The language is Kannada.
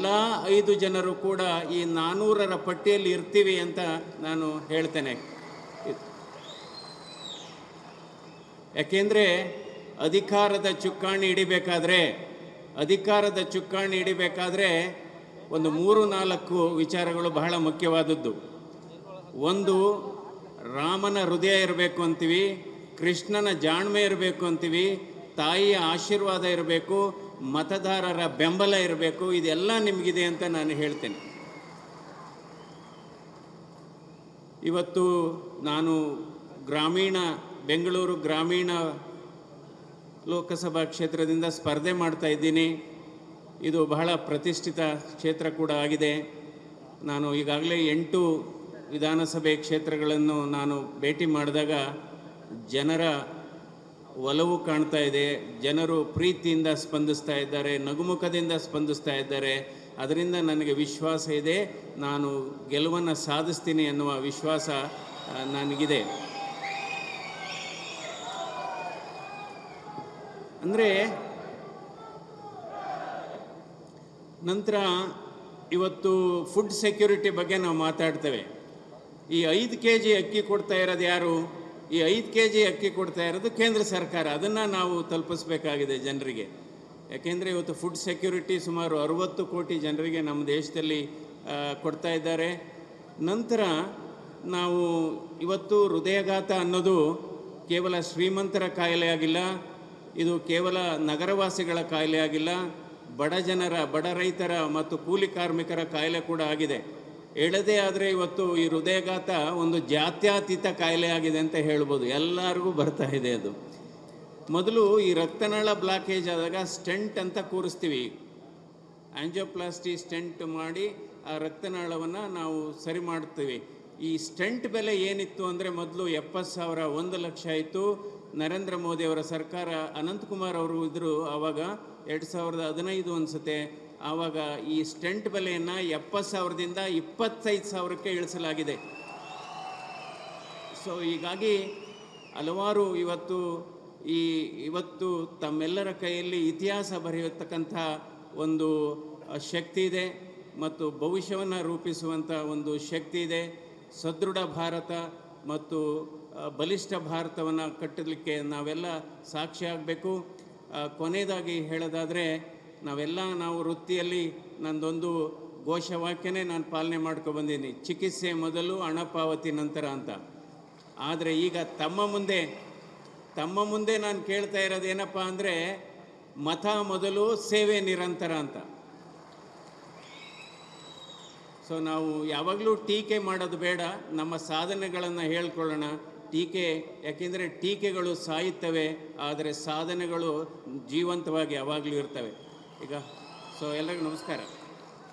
ಎಲ್ಲ ಐದು ಜನರು ಕೂಡ ಈ ನಾನ್ನೂರರ ಪಟ್ಟಿಯಲ್ಲಿ ಇರ್ತೀವಿ ಅಂತ ನಾನು ಹೇಳ್ತೇನೆ. ಯಾಕೆಂದರೆ ಅಧಿಕಾರದ ಚುಕ್ಕಾಣಿ ಹಿಡಿಬೇಕಾದ್ರೆ, ಅಧಿಕಾರದ ಚುಕ್ಕಾಣಿ ಹಿಡಿಬೇಕಾದ್ರೆ ಒಂದು ಮೂರು ನಾಲ್ಕು ವಿಚಾರಗಳು ಬಹಳ ಮುಖ್ಯವಾದದ್ದು. ಒಂದು, ರಾಮನ ಹೃದಯ ಇರಬೇಕು ಅಂತೀವಿ, ಕೃಷ್ಣನ ಜಾಣ್ಮೆ ಇರಬೇಕು ಅಂತೀವಿ, ತಾಯಿಯ ಆಶೀರ್ವಾದ ಇರಬೇಕು ಮತದಾರರ ಬೆಂಬಲ ಇರಬೇಕು, ಇದೆಲ್ಲ ನಿಮಗಿದೆ ಅಂತ ನಾನು ಹೇಳ್ತೇನೆ. ಇವತ್ತು ನಾನು ಗ್ರಾಮೀಣ, ಬೆಂಗಳೂರು ಗ್ರಾಮೀಣ ಲೋಕಸಭಾ ಕ್ಷೇತ್ರದಿಂದ ಸ್ಪರ್ಧೆ ಮಾಡ್ತಾ ಇದ್ದೀನಿ. ಇದು ಬಹಳ ಪ್ರತಿಷ್ಠಿತ ಕ್ಷೇತ್ರ ಕೂಡ ಆಗಿದೆ. ನಾನು ಈಗಾಗಲೇ ಎಂಟು ವಿಧಾನಸಭೆ ಕ್ಷೇತ್ರಗಳನ್ನು ನಾನು ಭೇಟಿ ಮಾಡಿದಾಗ ಜನರ ಒಲವು ಕಾಣ್ತಾ ಇದೆ, ಜನರು ಪ್ರೀತಿಯಿಂದ ಸ್ಪಂದಿಸ್ತಾ ಇದ್ದಾರೆ, ನಗುಮುಖದಿಂದ ಸ್ಪಂದಿಸ್ತಾ ಇದ್ದಾರೆ. ಅದರಿಂದ ನನಗೆ ವಿಶ್ವಾಸ ಇದೆ, ನಾನು ಗೆಲುವನ್ನು ಸಾಧಿಸ್ತೀನಿ ಎನ್ನುವ ವಿಶ್ವಾಸ ನನಗಿದೆ. ಅಂದರೆ, ನಂತರ ಇವತ್ತು ಫುಡ್ ಸೆಕ್ಯೂರಿಟಿ ಬಗ್ಗೆ ನಾವು ಮಾತಾಡ್ತೇವೆ. ಈ ಐದು ಕೆ ಜಿ ಅಕ್ಕಿ ಕೊಡ್ತಾ ಇರೋದು ಯಾರು? ಈ ಐದು ಕೆ ಜಿ ಅಕ್ಕಿ ಕೊಡ್ತಾ ಇರೋದು ಕೇಂದ್ರ ಸರ್ಕಾರ. ಅದನ್ನು ನಾವು ತಲುಪಿಸ್ಬೇಕಾಗಿದೆ ಜನರಿಗೆ. ಯಾಕೆಂದರೆ ಇವತ್ತು ಫುಡ್ ಸೆಕ್ಯೂರಿಟಿ ಸುಮಾರು ಅರುವತ್ತು ಕೋಟಿ ಜನರಿಗೆ ನಮ್ಮ ದೇಶದಲ್ಲಿ ಕೊಡ್ತಾ ಇದ್ದಾರೆ. ನಂತರ ನಾವು ಇವತ್ತು ಹೃದಯಘಾತ ಅನ್ನೋದು ಕೇವಲ ಶ್ರೀಮಂತರ ಕಾಯಿಲೆ ಆಗಿಲ್ಲ, ಇದು ಕೇವಲ ನಗರವಾಸಿಗಳ ಕಾಯಿಲೆ ಆಗಿಲ್ಲ, ಬಡ ಜನರ, ಬಡ ರೈತರ ಮತ್ತು ಕೂಲಿ ಕಾರ್ಮಿಕರ ಕಾಯಿಲೆ ಕೂಡ ಆಗಿದೆ. ಹೇಳದೇ ಆದರೆ ಇವತ್ತು ಈ ಹೃದಯಘಾತ ಒಂದು ಜಾತ್ಯಾತೀತ ಕಾಯಿಲೆ ಆಗಿದೆ ಅಂತ ಹೇಳ್ಬೋದು. ಎಲ್ಲರಿಗೂ ಬರ್ತಾ ಇದೆ ಅದು. ಮೊದಲು ಈ ರಕ್ತನಾಳ ಬ್ಲಾಕೇಜ್ ಆದಾಗ ಸ್ಟೆಂಟ್ ಅಂತ ಕೂರಿಸ್ತೀವಿ. ಆಂಜಿಯೋಪ್ಲಾಸ್ಟಿ ಸ್ಟೆಂಟ್ ಮಾಡಿ ಆ ರಕ್ತನಾಳವನ್ನು ನಾವು ಸರಿ ಮಾಡ್ತೀವಿ. ಈ ಸ್ಟೆಂಟ್ ಬೆಲೆ ಏನಿತ್ತು ಅಂದರೆ ಮೊದಲು ಎಪ್ಪತ್ತು ಸಾವಿರ, ಒಂದು ಲಕ್ಷ ಇತ್ತು ನರೇಂದ್ರ ಮೋದಿ ಅವರ ಸರ್ಕಾರ, ಅನಂತಕುಮಾರ್ ಅವರು ಇದ್ದರು ಆವಾಗ ಎರಡು ಸಾವಿರದ ಹದಿನೈದು ಅನಿಸುತ್ತೆ. ಆವಾಗ ಈ ಸ್ಟೆಂಟ್ ಬೆಲೆಯನ್ನು ಎಪ್ಪತ್ತು ಸಾವಿರದಿಂದ ಇಪ್ಪತ್ತೈದು ಸಾವಿರಕ್ಕೆ ಇಳಿಸಲಾಗಿದೆ. ಸೊ ಹೀಗಾಗಿ ಹಲವಾರು ಇವತ್ತು ಈ, ಇವತ್ತು ತಮ್ಮೆಲ್ಲರ ಕೈಯಲ್ಲಿ ಇತಿಹಾಸ ಬರೆಯತಕ್ಕಂಥ ಒಂದು ಶಕ್ತಿ ಇದೆ ಮತ್ತು ಭವಿಷ್ಯವನ್ನು ರೂಪಿಸುವಂಥ ಒಂದು ಶಕ್ತಿ ಇದೆ. ಸದೃಢ ಭಾರತ ಮತ್ತು ಬಲಿಷ್ಠ ಭಾರತವನ್ನು ಕಟ್ಟಲಿಕ್ಕೆ ನಾವೆಲ್ಲ ಸಾಕ್ಷಿ ಆಗಬೇಕು. ಕೊನೆಯದಾಗಿ ಹೇಳೋದಾದರೆ ನಾವೆಲ್ಲ ನಾವು ವೃತ್ತಿಯಲ್ಲಿ ನಂದೊಂದು ಘೋಷವಾಕ್ಯನೇ ನಾನು ಪಾಲನೆ ಮಾಡ್ಕೊ ಬಂದೀನಿ. ಚಿಕಿತ್ಸೆ ಮೊದಲು ಹಣ ಪಾವತಿ ನಂತರ ಅಂತ. ಆದರೆ ಈಗ ತಮ್ಮ ಮುಂದೆ ತಮ್ಮ ಮುಂದೆ ನಾನು ಕೇಳ್ತಾ ಇರೋದು ಏನಪ್ಪ ಅಂದರೆ ಮತ ಮೊದಲು ಸೇವೆ ನಿರಂತರ ಅಂತ. ಸೊ ನಾವು ಯಾವಾಗಲೂ ಟೀಕೆ ಮಾಡೋದು ಬೇಡ. ನಮ್ಮ ಸಾಧನೆಗಳನ್ನು ಹೇಳ್ಕೊಳ್ಳೋಣ. ಟೀಕೆ, ಯಾಕೆಂದರೆ ಟೀಕೆಗಳು ಸಾಯುತ್ತವೆ, ಆದರೆ ಸಾಧನೆಗಳು ಜೀವಂತವಾಗಿ ಯಾವಾಗಲೂ ಇರ್ತವೆ. ಈಗ ಸೊ ಎಲ್ಲರಿಗೂ ನಮಸ್ಕಾರ.